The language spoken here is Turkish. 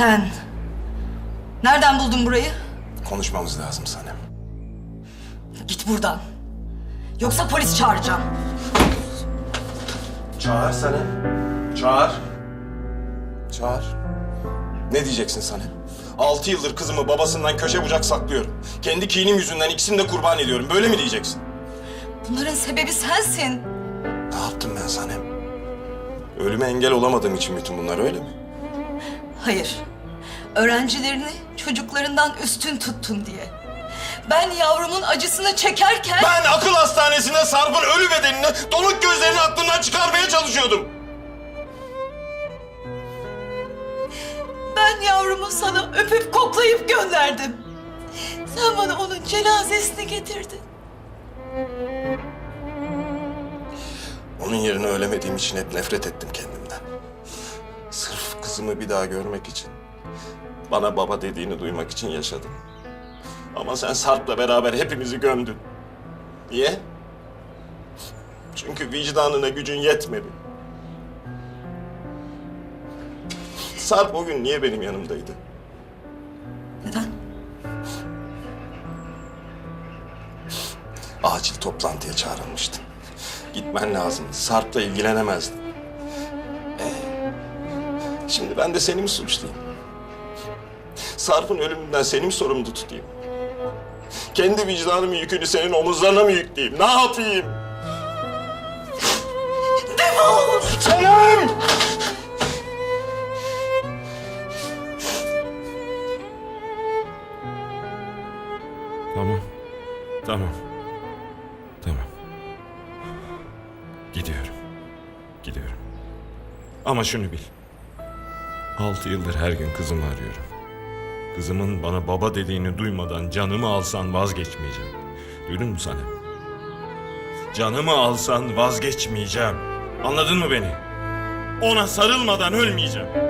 Sen nereden buldun burayı? Konuşmamız lazım Sanem. Git buradan. Yoksa polis çağıracağım. Çağır Sanem. Çağır. Çağır. Ne diyeceksin Sanem? Altı yıldır kızımı babasından köşe bucak saklıyorum. Kendi kinim yüzünden ikisini de kurban ediyorum. Böyle mi diyeceksin? Bunların sebebi sensin. Ne yaptım ben Sanem? Ölüme engel olamadığım için bütün bunlar öyle mi? Hayır. Öğrencilerini çocuklarından üstün tuttun diye. Ben yavrumun acısını çekerken... Ben akıl hastanesinde Sarp'ın ölü bedenini donuk gözlerini aklından çıkarmaya çalışıyordum. Ben yavrumu sana öpüp koklayıp gönderdim. Sen bana onun cenazesini getirdin. Onun yerine ölemediğim için hep nefret ettim kendimden. Sırf kızımı bir daha görmek için. Bana baba dediğini duymak için yaşadım. Ama sen Sarp'la beraber hepimizi gömdün. Niye? Çünkü vicdanına gücün yetmedi. Sarp o gün niye benim yanımdaydı? Neden? Acil toplantıya çağrılmıştın. Gitmen lazım. Sarp'la ilgilenemezdin. Ee, şimdi ben de seni mi suçlayayım? Sarp'ın ölümünden seni mi sorumlu tutayım? Kendi vicdanımın yükünü senin omuzlarına mı yükleyeyim? Ne yapayım? Defol! Senem! Tamam. Tamam. Tamam. Gidiyorum. Gidiyorum. Ama şunu bil. Altı yıldır her gün kızımı arıyorum. Kızımın bana baba dediğini duymadan canımı alsan vazgeçmeyeceğim. Duydun mu Sanem? Canımı alsan vazgeçmeyeceğim. Anladın mı beni? Ona sarılmadan ölmeyeceğim.